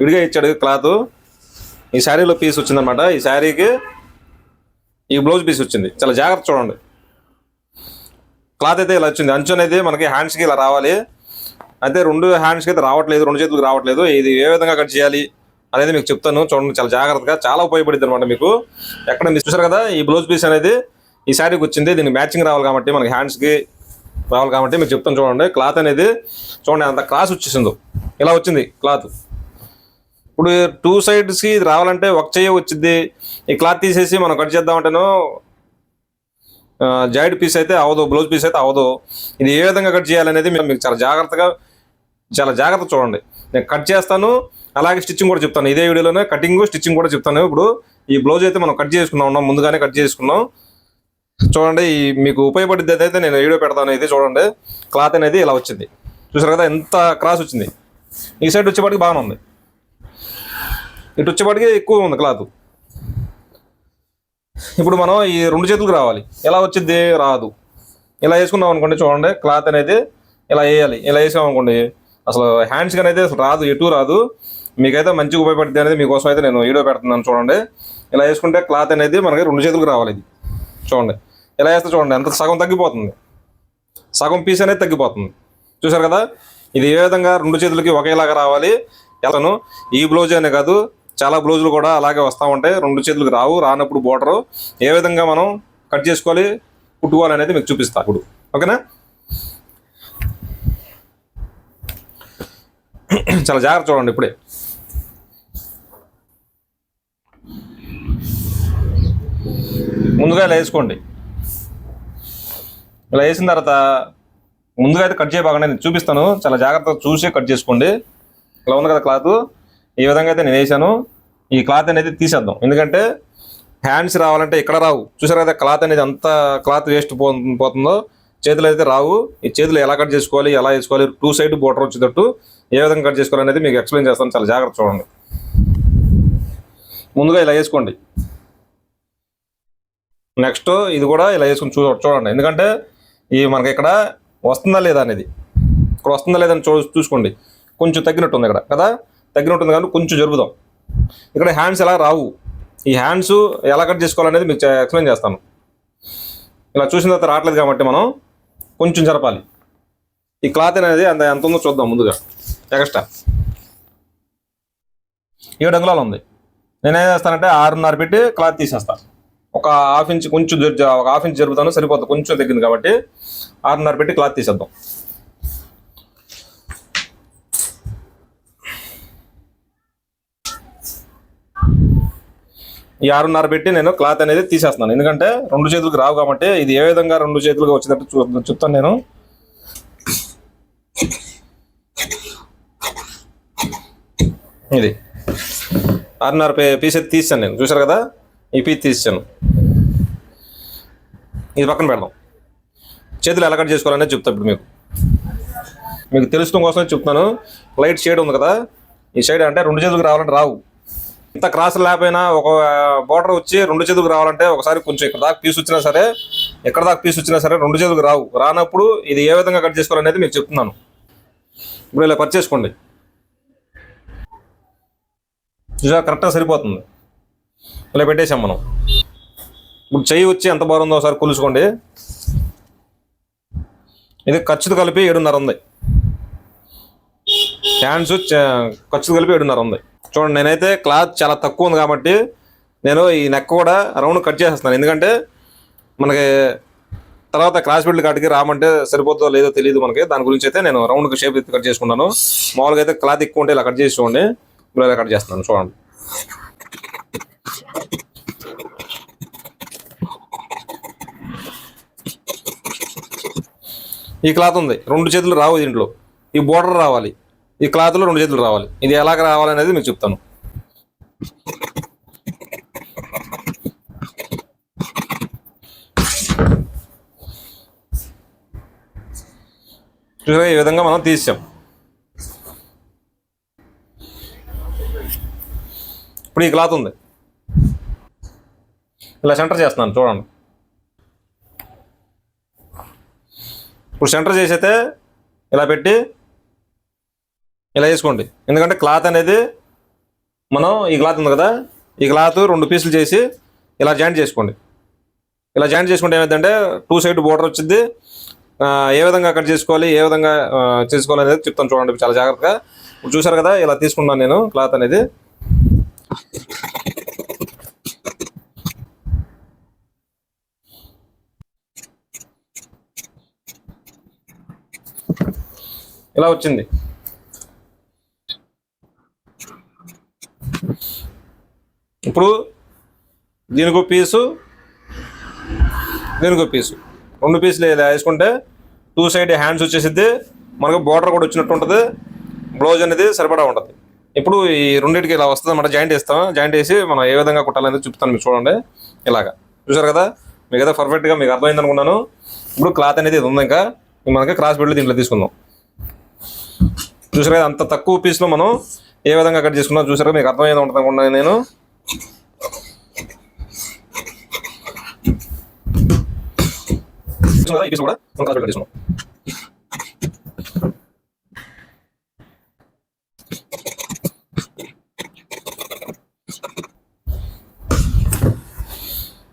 విడిగా ఇచ్చాడు క్లాత్. ఈ శారీలో పీస్ వచ్చిందనమాట. ఈ శారీకి ఈ బ్లౌజ్ పీస్ వచ్చింది. చాలా జాగ్రత్త చూడండి. క్లాత్ అయితే ఇలా వచ్చింది. అంచు అనేది మనకి హ్యాండ్స్కి ఇలా రావాలి. అయితే రెండు హ్యాండ్స్కి అయితే రావట్లేదు. రెండు చేతులకు రావట్లేదు. ఇది ఏ విధంగా కట్ చేయాలి అనేది మీకు చెప్తాను. చూడండి చాలా జాగ్రత్తగా చాలా ఉపయోగపడుతుంది అనమాట మీకు. ఎక్కడ మీరు చూసారు కదా ఈ బ్లౌజ్ పీస్ అనేది ఈ శారీకి వచ్చింది. దీనికి మ్యాచింగ్ రావాలి కాబట్టి మనకి హ్యాండ్స్కి రావాలి కాబట్టి మీకు చెప్తాను చూడండి. క్లాత్ అనేది చూడండి అంత క్రాస్ వచ్చేసిందో. ఇలా వచ్చింది క్లాత్. ఇప్పుడు టూ సైడ్స్కి రావాలంటే ఒక చెయ్యి వచ్చింది ఈ క్లాత్ తీసేసి మనం కట్ చేద్దామంటేనో జాయిడ్ పీస్ అయితే అవదు బ్లౌజ్ పీస్ అయితే అవదు. ఇది ఏ విధంగా కట్ చేయాలనేది మేము మీకు చాలా జాగ్రత్తగా చాలా జాగ్రత్త చూడండి. నేను కట్ చేస్తాను అలాగే స్టిచ్చింగ్ కూడా చెప్తాను. ఇదే వీడియోలోనే కటింగ్ స్టిచ్చింగ్ కూడా చెప్తాను. ఇప్పుడు ఈ బ్లౌజ్ అయితే మనం కట్ చేసుకున్నాం ఉన్నాం ముందుగానే కట్ చేసుకున్నాం. చూడండి ఈ మీకు ఉపయోగపడింది అయితే నేను వీడియో పెడతాను ఇది చూడండి. క్లాత్ అనేది ఇలా వచ్చింది. చూసారు కదా ఎంత క్రాస్ వచ్చింది. ఈ సైడ్ వచ్చేపాటికి బాగానే ఉంది. ఇటు వచ్చేపాటికి ఎక్కువ ఉంది క్లాత్. ఇప్పుడు మనం ఈ రెండు చేతులకు రావాలి. ఎలా వచ్చింది? రాదు. ఇలా వేసుకున్నాం అనుకోండి చూడండి క్లాత్ అనేది ఇలా వేయాలి. ఇలా వేసాం అనుకోండి అసలు హ్యాండ్స్ అనేది అసలు రాదు ఎటు రాదు. మీకైతే మంచిగా ఉపయోగపడుతుంది అనేది మీకోసం అయితే నేను వీడియో పెడుతున్నాను చూడండి. ఇలా వేసుకుంటే క్లాత్ అనేది మనకి రెండు చేతులకు రావాలి ఇది. చూడండి. ఇలా వేస్తే చూడండి అంత సగం తగ్గిపోతుంది. సగం పీస్ అనేది తగ్గిపోతుంది. చూసారు కదా? ఇది ఏ విధంగా రెండు చేతులకి ఒకేలాగా రావాలి? ఎలాను ఈ బ్లౌజ్ అనే కాదు. చాలా బ్లౌజులు కూడా అలాగే వస్తూ ఉంటాయి. రెండు చేతులకు రావు రానప్పుడు బోర్డరు ఏ విధంగా మనం కట్ చేసుకోవాలి? కుట్టుకోవాలి అనేది మీకు చూపిస్తా ఇప్పుడు. ఓకేనా? చాలా జాగ్రత్త చూడండి ఇప్పుడే. ముందుగా ఇలా వేసుకోండి. ఇలా వేసిన తర్వాత ముందుగా అయితే కట్ చేయబాకండి. నేను చూపిస్తాను. చాలా జాగ్రత్తగా చూసి కట్ చేసుకోండి. ఇలా ఉంది కదా క్లాత్. ఈ విధంగా అయితే నేను వేసాను ఈ క్లాత్ అనేది తీసేద్దాం. ఎందుకంటే హ్యాండ్స్ రావాలంటే ఇక్కడ రావు. చూసారు కదా క్లాత్ అనేది అంత క్లాత్ వేస్ట్ పో పోతుందో చేతులు అయితే రావు. ఈ చేతులు ఎలా కట్ చేసుకోవాలి ఎలా వేసుకోవాలి టూ సైడ్ బోర్డర్ వచ్చేటట్టు ఏ విధంగా కట్ చేసుకోవాలి అనేది మీకు ఎక్స్ప్లెయిన్ చేస్తాను. చాలా జాగ్రత్త చూడండి. ముందుగా ఇలా వేసుకోండి. నెక్స్ట్ ఇది కూడా ఇలా వేసుకుని చూ చూడండి. ఎందుకంటే ఈ మనకి ఇక్కడ వస్తుందా లేదా అనేది ఇక్కడ వస్తుందా లేదా అని చూ చూసుకోండి. కొంచెం తగ్గినట్టుంది ఇక్కడ కదా? దగ్గర ఉంటుంది కాబట్టి కొంచెం జరుపుదాం. ఇక్కడ హ్యాండ్స్ ఎలా రావు? ఈ హ్యాండ్స్ ఎలా కట్ చేసుకోవాలనేది మీకు ఎక్స్ప్లెయిన్ చేస్తాను. ఇలా చూసిన తర్వాత రావట్లేదు కాబట్టి మనం కొంచెం జరపాలి. ఈ క్లాత్ అనేది అంత ఎంత ఉందో చూద్దాం ముందుగా. ఎక్స్ట్రా ఏడు అంగుళాలు ఉంది. నేనేం చేస్తానంటే ఆరున్నర పెట్టి క్లాత్ తీసేస్తాను ఒక హాఫ్ ఇంచ్ కొంచెం ఒక హాఫ్ ఇంచ్ జరుపుతాను సరిపోతుంది కొంచెం తగ్గింది కాబట్టి ఆరున్నర పెట్టి క్లాత్ తీసేద్దాం. ఈ ఆరున్నర పెట్టి నేను క్లాత్ అనేది తీసేస్తున్నాను. ఎందుకంటే రెండు చేతులకు రావు కాబట్టి ఇది ఏ విధంగా రెండు చేతులుగా వచ్చేటట్టు చూ చెప్తాను నేను. ఇది. ఆరున్నర పీస్ అయితే తీసాను నేను. చూసారు కదా? ఈ పీస్ తీసాను ఇది పక్కన పెడదాం. చేతులు ఎలా కట్ చేసుకోవాలనేది చెప్తా ఇప్పుడు మీకు. మీకు తెలుసుకోవడం కోసమే చెప్తున్నాను. లైట్ షేడ్ ఉంది కదా? ఈ షేడ్ అంటే రెండు చేతులకు రావాలంటే రావు. ఇంత క్రాస్ లేకపోయినా ఒక బోర్డర్ వచ్చి రెండు చేతులకు రావాలంటే ఒకసారి కొంచెం ఇక్కడ దాకా పీస్ వచ్చినా సరే ఎక్కడ దాకా పీస్ వచ్చినా సరే రెండు చేతులకు రావు. రానప్పుడు ఇది ఏ విధంగా కట్ చేసుకోవాలనేది మీకు చెప్తున్నాను. ఇప్పుడు ఇలా కట్ చేసుకోండి. చూసా కరెక్ట్గా సరిపోతుంది. ఇలా పెట్టేసాం మనం. ఇప్పుడు చెయ్యి వచ్చి ఎంత బాగుందో ఒకసారి కొలుసుకోండి. ఇది ఖర్చుతో కలిపి ఏడున్నర ఉంది. హ్యాండ్స్ ఖర్చుతో కలిపి ఏడున్నర ఉంది. చూడండి నేనైతే క్లాత్ చాలా తక్కువ ఉంది కాబట్టి నేను ఈ నెక్ కూడా రౌండ్ కట్ చేసేస్తున్నాను. ఎందుకంటే మనకి తర్వాత క్రాస్ బిల్డ్ కాటికి రామంటే సరిపోతుందో లేదో తెలియదు మనకి. దాని గురించి అయితే నేను రౌండ్ షేప్ కట్ చేసుకున్నాను. మామూలుగా అయితే క్లాత్ ఎక్కువ ఉంటే ఇలా కట్ చేసి చూడండి. ఇప్పుడు ఇలా కట్ చేస్తున్నాను చూడండి. ఈ క్లాత్ ఉంది. రెండు చేతులు రావు దీంట్లో. ఈ బోర్డర్ రావాలి. ఈ క్లాత్లో రెండు చేతులు రావాలి. ఇది ఎలాగ రావాలనేది మీకు చెప్తాను. చూసారా ఈ విధంగా మనం తీసాం. ఇప్పుడు ఈ క్లాత్ ఉంది. ఇలా సెంటర్ చేస్తున్నాను చూడండి. ఇప్పుడు సెంటర్ చేసైతే ఇలా పెట్టి ఇలా వేసుకోండి. ఎందుకంటే క్లాత్ అనేది మనం ఈ క్లాత్ ఉంది కదా ఈ క్లాత్ రెండు పీసులు చేసి ఇలా జాయింట్ చేసుకోండి. ఇలా జాయింట్ చేసుకుంటే ఏమైందంటే టూ సైడ్ బోర్డర్ వచ్చింది. ఏ విధంగా కట్ చేసుకోవాలి ఏ విధంగా చేసుకోవాలి అనేది చెప్తాను చూడండి చాలా జాగ్రత్తగా. ఇప్పుడు చూసారు కదా ఇలా తీసుకున్నాను నేను క్లాత్ అనేది. ఇలా వచ్చింది. ఇప్పుడు దీనికి పీసు దీనికి పీసు. రెండు పీసులు వేసుకుంటే టూ సైడ్ హ్యాండ్స్ వచ్చేసిద్ది. మనకు బార్డర్ కూడా వచ్చినట్టు ఉంటుంది. బ్లౌజ్ అనేది సరిపడా ఉంటుంది. ఇప్పుడు ఈ రెండింటికి ఇలా వస్తుంది అన్నమాట. జాయింట్ వేస్తాం. జాయింట్ వేసి మనం ఏ విధంగా కుట్టాలనేది చూపుతాను మీరు చూడండి. ఇలాగా. చూసారు కదా? మీకు ఏదో పర్ఫెక్ట్గా మీకు అర్థమైంది అనుకున్నాను. ఇప్పుడు క్లాత్ అనేది ఇది ఉంది ఇంకా. మనకి క్రాస్ బెల్ట్ దీంట్లో తీసుకుందాం. చూసారు కదా? అంత తక్కువ పీస్లో మనం ఏ విధంగా కట్ చేసుకున్నాం? చూసారు మీకు అర్థమైంది ఉంటుంది అనుకున్నాను నేను. ఈ పీస్ కూడా మనం చూసారు?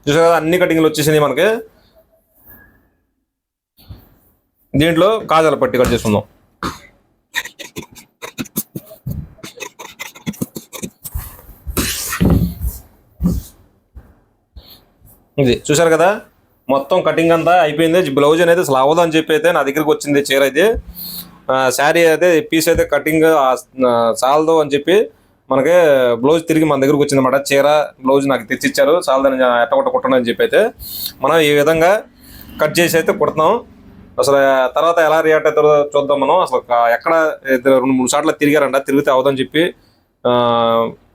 కదా అన్ని కటింగ్లు వచ్చేసింది మనకి. దీంట్లో కాజాల పట్టి కట్ చేసుకుందాం. ఇది. చూసారు కదా? మొత్తం కటింగ్ అంతా అయిపోయింది. బ్లౌజ్ అనేది అసలు అవ్వదు అని చెప్పి అయితే నా దగ్గరికి వచ్చింది చీర అయితే. శారీ అయితే పీస్ అయితే కటింగ్ చాలదు అని చెప్పి మనకి బ్లౌజ్ తిరిగి మన దగ్గరకు వచ్చింది అనమాట చీర బ్లౌజ్ నాకు తెచ్చిచ్చారు. చాలదని ఎట్టగొట్ట కుట్టను అని చెప్పి అయితే మనం ఈ విధంగా కట్ చేసి అయితే కుడతాం అసలు తర్వాత ఎలా రియాక్ట్ అవుతారో చూద్దాం మనం. అసలు ఎక్కడ రెండు మూడు సార్లు తిరిగారంట తిరిగితే అవదని చెప్పి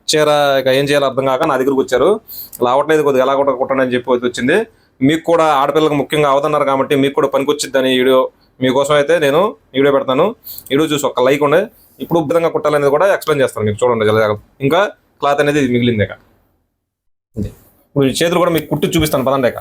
ఆ, ఇక ఏం చేయాలో అర్థం కాక నా దగ్గరకు వచ్చారు. లావట్లేదు అవ్వట్లేదు కొద్దిగా ఎలా కొట్ట కొట్టండి అని చెప్పి వచ్చింది. మీకు కూడా ఆడపిల్లలకు ముఖ్యంగా అవదన్నారు కాబట్టి మీకు కూడా పనికొచ్చిద్దని ఈ వీడియో మీకోసం అయితే నేను వీడియో పెడతాను. వీడియో చూసి ఒక లైక్ ఉండే. ఇప్పుడు విధంగా కుట్టాలనేది కూడా ఎక్స్ప్లెయిన్ చేస్తాను మీకు చూడండి చాలా ఇంకా క్లాత్ అనేది మిగిలింది ఇక. ఇప్పుడు చేతులు కూడా మీకు కుట్టి చూపిస్తాను పదండి ఇక.